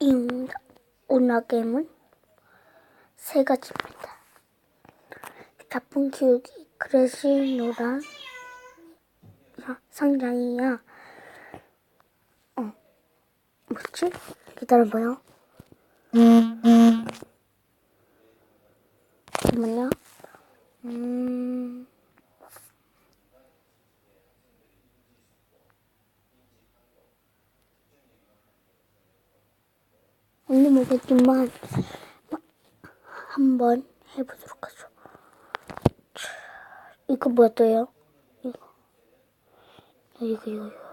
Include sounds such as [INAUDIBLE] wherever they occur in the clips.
이 오나게임은 세 가지입니다. 자풍 키우기, 그레시 노란 야, 상장이야. 어, 뭐지? 기다려봐요. 잠깐만요. 음. 언니 모르겠지만 한번 해보도록 하죠. 이거 뭐예요? 이거 이거 이거 이거.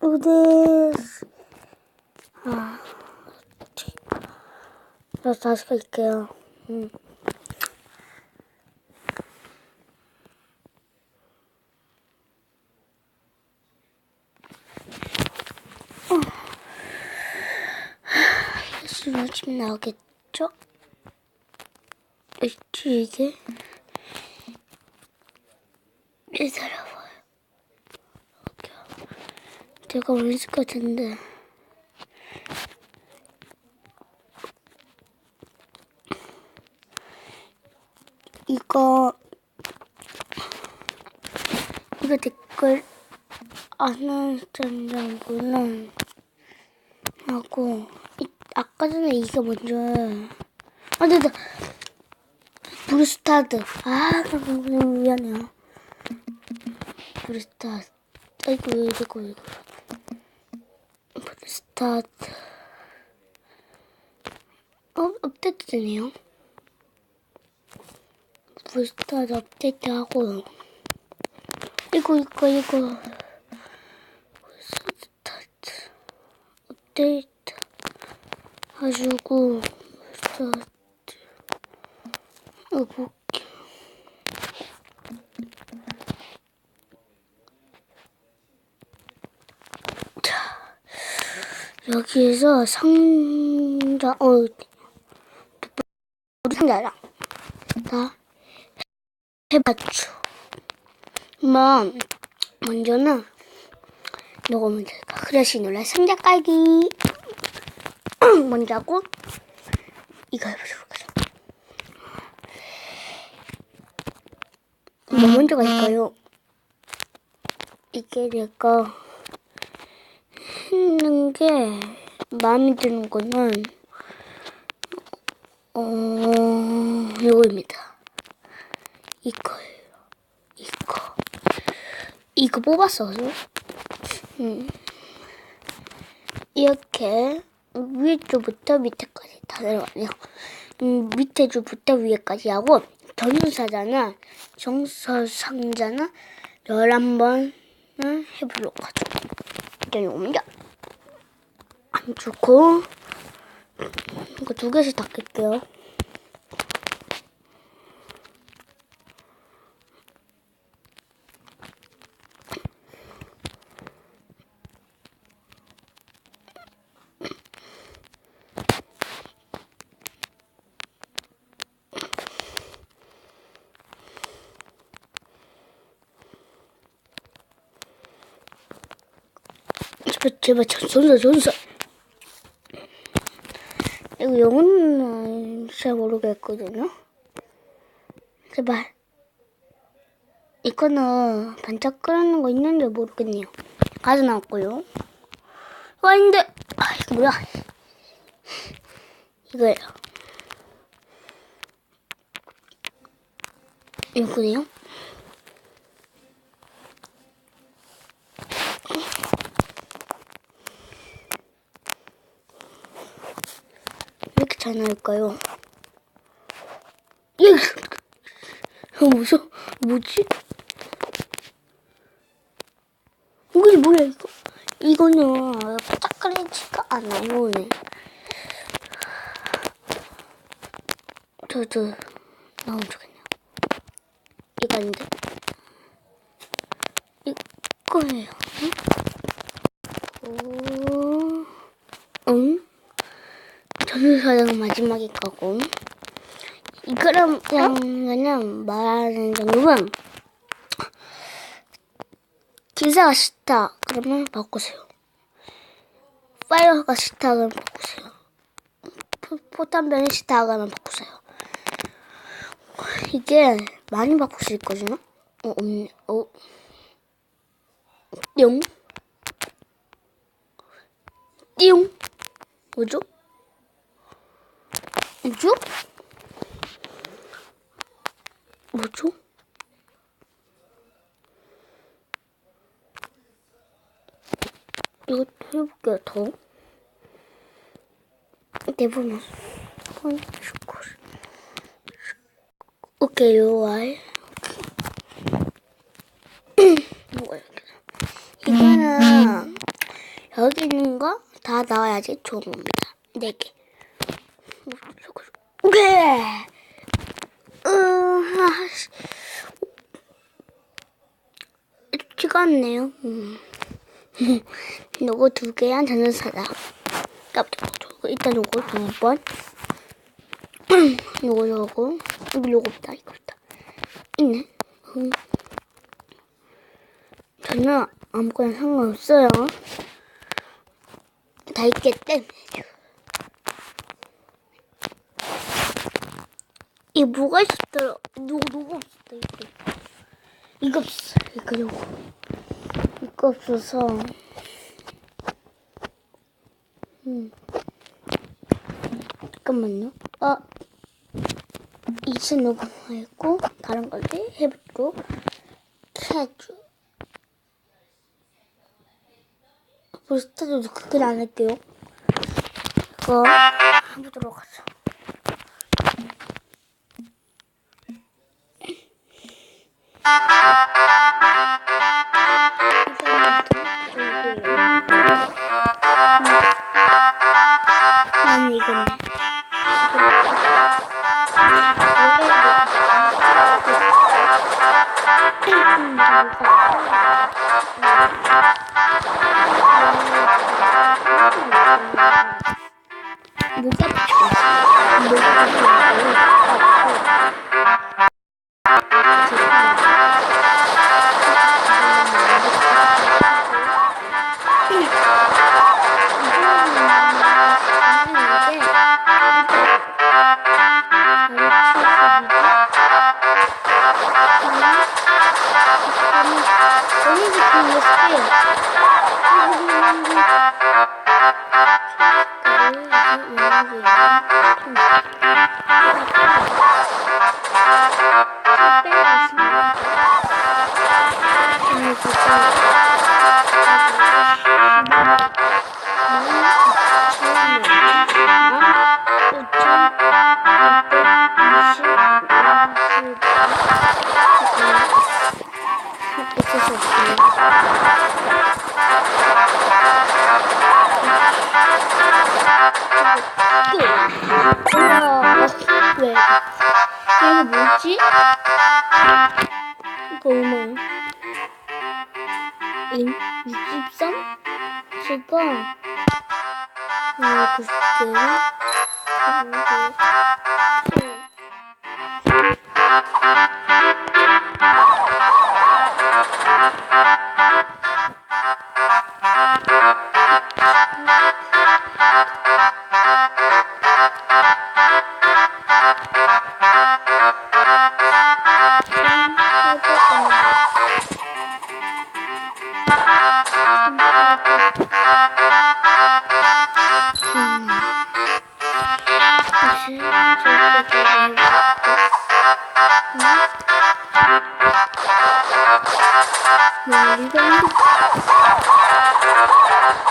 우데스 아, 저 다시 갈게요. 음. 수능 집 나오겠죠? 있지 이게? 기다려봐요. 제가 올릴 것 같은데. 이거 이거 댓글 아는 전장분은 하고 이, 아까 전에 이게 먼저. 아 됐다 브루스타드. 아 너무 미안해요. 브루스타드. 아이고 이거 이거. 브루스타드. 어 업데이트 되네요. 브루스타드 업데이트 하고 이거 이거 이거. 브루스타드 업데이트 가지고 스타트 해볼게. 자, 여기에서 상자, 어, 우리 상자랑 다 해봤죠. 뭐, 먼저는 요거 먼저 크래시 놀라 상자 깔기. 먼저 하고 이거 해보도록 하죠. 뭐 먼저 갈까요? 이게 내가 했는 게 마음에 드는 거는 어 이거입니다. 이거예요. 이거 이거 뽑았어요. 음. 이렇게 위에 줄부터 밑에까지 다 들어가네요. 음, 밑에 줄부터 위에까지 하고 전유사자나 정서 상자나 11번을 해보려고 하죠. 일단 옮겨 안 좋고 이거 두 개씩 닦을게요. 제발 제발 전설 전설 이거 영어는 잘 모르겠거든요? 제발. 이거는 반짝거리는 거 있는지 모르겠네요. 가져 나왔고요. 와 아닌데. 아 이거 뭐야? 이거예요. 이거네요 잘 나올까요? 예! 어, 무서워. 뭐지? 이게 뭐야, 이거? 이거는 바짝거리지가 않아요, 네. 저, 저, 나오면 좋겠네요. 이거 아닌데? 이거예요. 응? 오, 응? 전수사장 마지막에 거고 이 그럼 그냥 말하는 정도면 기사가 싫다 그러면 바꾸세요. 파이어가 싫다 그러면 바꾸세요. 포- 포탄병이 싫다 그러면 바꾸세요. 이게 많이 바꿀 수 있거든요. 어, 없네. 어. 띵. 띵. 뭐죠? 뭐죠? 뭐죠? 이거 해볼게요, 더. 슈코. 오케이. [CLEARS THROAT] 뭐가 이렇게. 이거는 여기 있는 거 다 나와야지 좋은 겁니다. 네 개. 아씨. 쉽지가 않네요. 음. [LAUGHS] 요거 두 개한 전선사다. 깜짝 저거 일단 요거 두 번. [CLEARS THROAT] 요거 요거 여기 요거 없다 이거 없다. 있네. 음. 저는 아무거나 상관없어요. 다 있기 때문에. 이 뭐가 있었더라? 누구 누구 없었다 이거. 이거 없어. 이거 요거. 이거 없어서. 음. 잠깐만요. 아. 이제 녹음했고 다른 걸로 해보도록 해줘. 벌스타도 그렇게 안 할게요. 이거 해보도록 하죠. 아니 이 얼마야? 63? 제가 아, 90개를 다시 저렇게 뭐 이거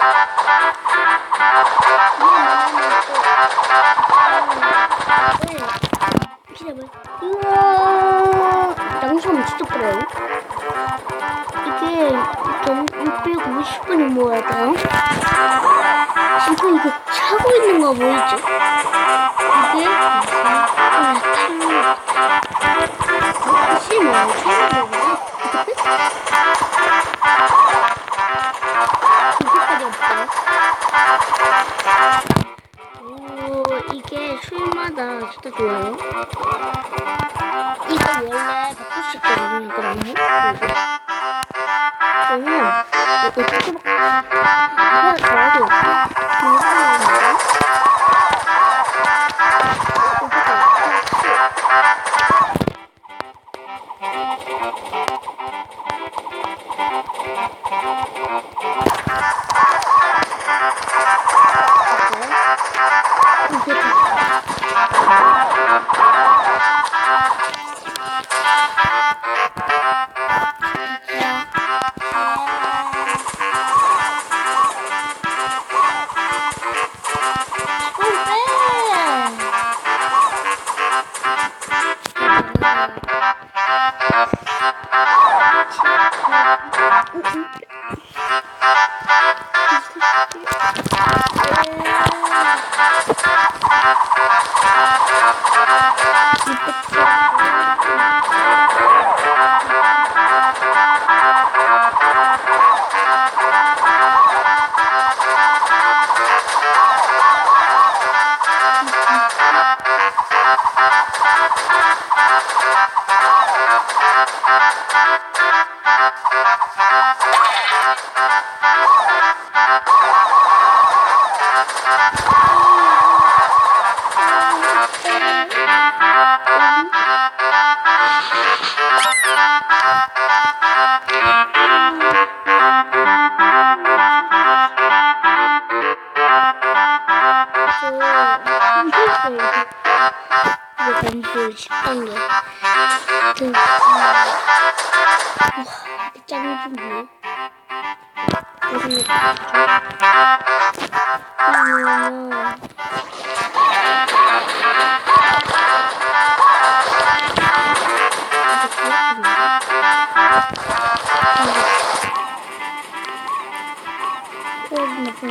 우와 때마다 진짜 좋아요. 이거 원래 받고 싶거든요. 이거 너무 예쁘고. 그러면 이거 조금 하나 더하고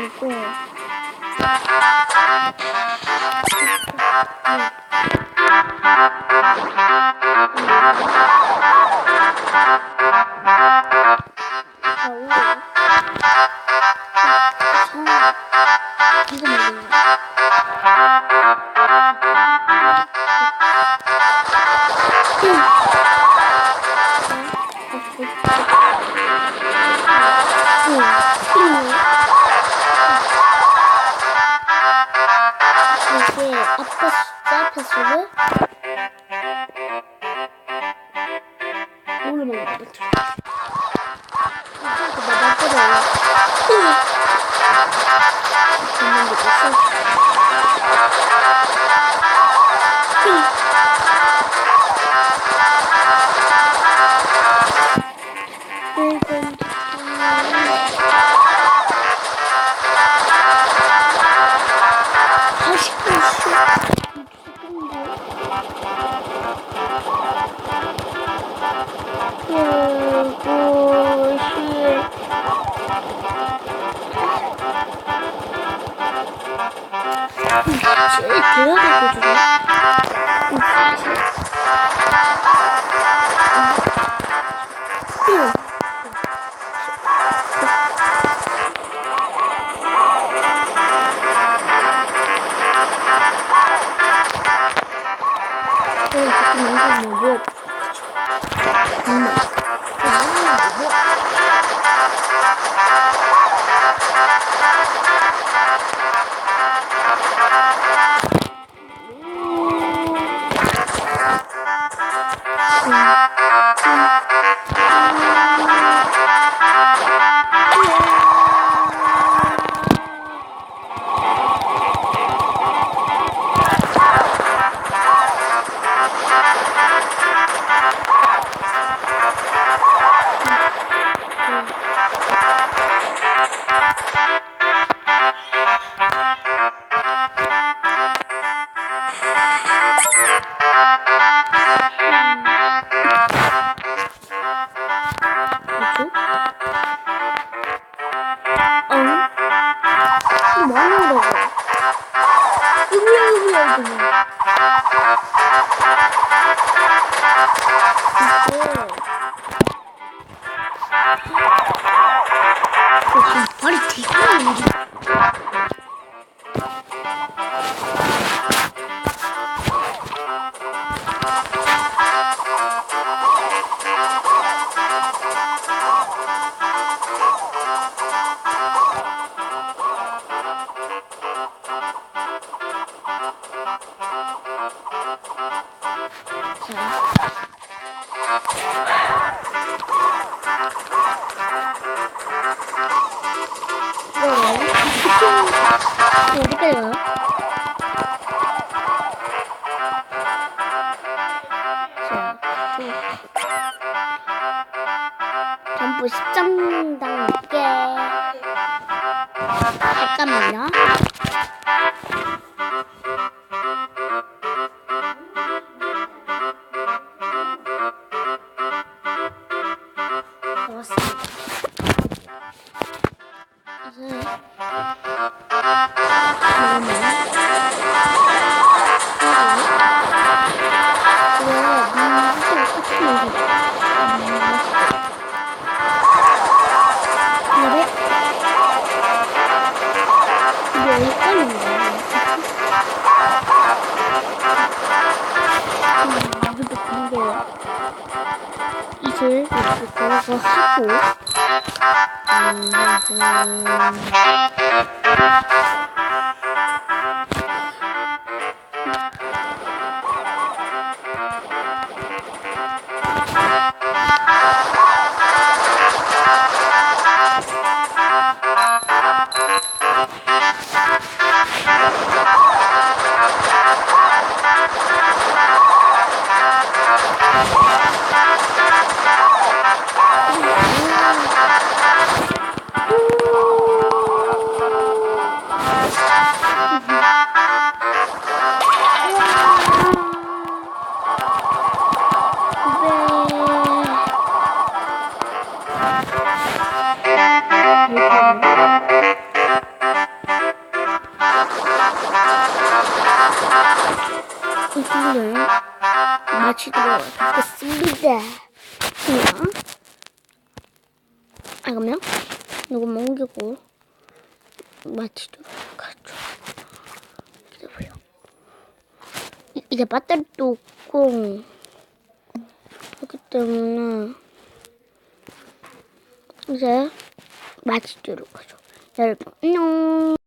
이거 보 이게 아빠 숫자 패스를 뭘로 먹는 거 같아? 이거 나 나쁘다. 있는 게 있어. 이건 있어. 제일 들어 하고 음, 이 분을 마치도록 하겠습니다. 그냥 아 그러면 이거 옮기고 마치도록 하죠. 기다려요. 이- 이제 배터리도 없고 그렇기 때문에 이제 마치도록 하죠. 여러분 안녕.